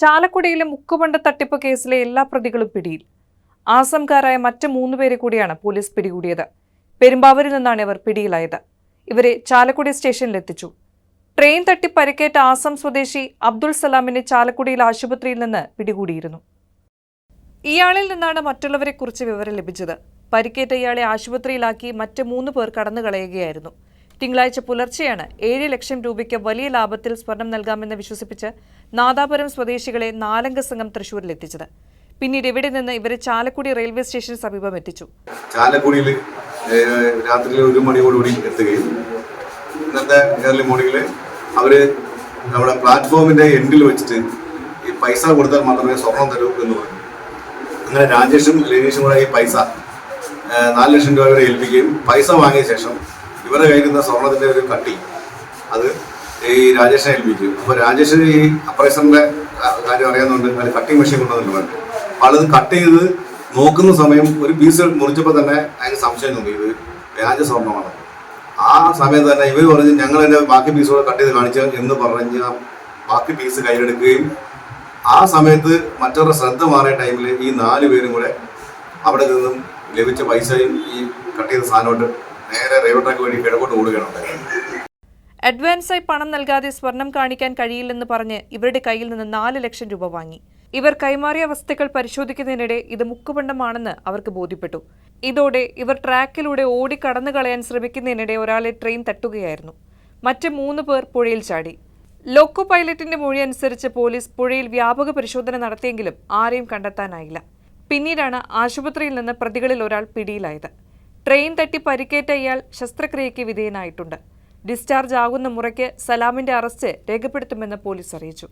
ചാലക്കുടിയിലെ മുക്കുപണ്ട തട്ടിപ്പ് കേസിലെ എല്ലാ പ്രതികളും പിടിയിൽ. ആസംകാരായ മറ്റ് മൂന്ന് പേരെ കൂടിയാണ് പോലീസ് പിടികൂടിയത്. പെരുമ്പാവൂരിൽ നിന്നാണ് ഇവർ പിടിയിലായത്. ഇവരെ ചാലക്കുടി സ്റ്റേഷനിലെത്തിച്ചു ട്രെയിൻ തട്ടി പരിക്കേറ്റ ആസം സ്വദേശി അബ്ദുൾ സലാമിനെ ചാലക്കുടിയിലെ ആശുപത്രിയിൽ നിന്ന് പിടികൂടിയിരുന്നു. ഇയാളിൽ നിന്നാണ് മറ്റുള്ളവരെക്കുറിച്ച് വിവരം ലഭിച്ചത്. പരിക്കേറ്റ ഇയാളെ ആശുപത്രിയിലാക്കി മറ്റ് മൂന്ന് പേർ കടന്നു കളയുകയായിരുന്നു തിങ്കളാഴ്ച പുലർച്ചെയാണ് ഏഴ് ലക്ഷം രൂപയ്ക്ക് വലിയ ലാഭത്തിൽ സ്വർണം നൽകാമെന്ന് വിശ്വസിപ്പിച്ച് നാദാപുരം സ്വദേശികളെ നാലംഗ സംഘം തൃശൂരിൽ എത്തിച്ചത് പിന്നീട് ഇവിടെ നിന്ന് ഇവരെ ചാലക്കുടി റെയിൽവേ സ്റ്റേഷന് സമീപം എത്തിച്ചു. ചാലക്കുടിയിൽ രാത്രി ഒരു മണിയോടുകൂടി എത്തുകയും ഇന്നത്തെ ഏർലി മോർണിംഗിൽ അവർ നമ്മുടെ പ്ലാറ്റ്ഫോമിന്റെ എൻഡിൽ വെച്ചിട്ട് ഈ പൈസ കൊടുത്താൽ മാത്രമേ സ്വർണം തരൂ എന്ന് പറഞ്ഞു. അങ്ങനെ രാജേഷും ലിനീഷും കൂടെ ഈ പൈസ നാല് ലക്ഷം രൂപ വരെ ഏൽപ്പിക്കുകയും പൈസ വാങ്ങിയ ശേഷം ഇവരുടെ കയ്യിൽ നിന്ന് സ്വർണത്തിന്റെ ഒരു കട്ടി. അത് ഈ രാജേഷിനെ ഏൽപ്പിക്കും അപ്പൊ രാജേഷ് ഈ അപ്രൈസറിന്റെ കാര്യം അറിയാവുന്നതുകൊണ്ട് അതിൽ കട്ടിങ് മെഷീൻ കൊണ്ടുവന്നിട്ടുണ്ട് അപ്പോൾ അത് കട്ട് ചെയ്ത് നോക്കുന്ന സമയം ഒരു പീസ് മുറിച്ചപ്പോൾ തന്നെ അതിന് സംശയം തോന്നി. ഇത് വ്യാജ സ്വർണമാണ് ആ സമയത്ത് തന്നെ ഇവർ പറഞ്ഞ് ഞങ്ങൾ എന്റെ ബാക്കി പീസുകൾ കൂടെ കട്ട് ചെയ്ത് കാണിച്ച എന്ന് പറഞ്ഞ് ബാക്കി പീസ് കയ്യിലെടുക്കുകയും ആ സമയത്ത് മറ്റവരുടെ ശ്രദ്ധ മാറിയ ടൈമിൽ ഈ നാല് പേരും കൂടെ അവിടെ നിന്നും ലഭിച്ച പൈസയും ഈ കട്ട് ചെയ്ത സാധനമായിട്ട് നേരെ റെയിൽവേ ഓടുകയാണ് അഡ്വാൻസായി പണം നൽകാതെ സ്വർണം കാണിക്കാൻ കഴിയില്ലെന്ന് പറഞ്ഞ് ഇവരുടെ കയ്യിൽ നിന്ന് നാല് ലക്ഷം രൂപ വാങ്ങി. ഇവർ കൈമാറിയ വസ്തുക്കൾ പരിശോധിക്കുന്നതിനിടെ ഇത് മുക്കുപണ്ടമാണെന്ന് അവർക്ക് ബോധ്യപ്പെട്ടു. ഇതോടെ ഇവർ ട്രാക്കിലൂടെ ഓടി കടന്നു കളയാൻ ശ്രമിക്കുന്നതിനിടെ ഒരാളെ ട്രെയിൻ തട്ടുകയായിരുന്നു. മറ്റ് മൂന്ന് പേർ പുഴയിൽ ചാടി. ലോക്കോ പൈലറ്റിന്റെ മൊഴി അനുസരിച്ച് പോലീസ് പുഴയിൽ വ്യാപക പരിശോധന നടത്തിയെങ്കിലും ആരെയും കണ്ടെത്താനായില്ല. പിന്നീടാണ് ആശുപത്രിയിൽ നിന്ന് പ്രതികളിൽ ഒരാൾ പിടിയിലായത്. ട്രെയിൻ തട്ടി പരിക്കേറ്റ ഇയാൾ ശസ്ത്രക്രിയയ്ക്ക് വിധേയനായിട്ടുണ്ട്. ഡിസ്ചാർജ് ആകുന്ന മുറയ്ക്ക് സലാമിന്റെ അറസ്റ്റ് രേഖപ്പെടുത്തുമെന്ന് പോലീസ് അറിയിച്ചു.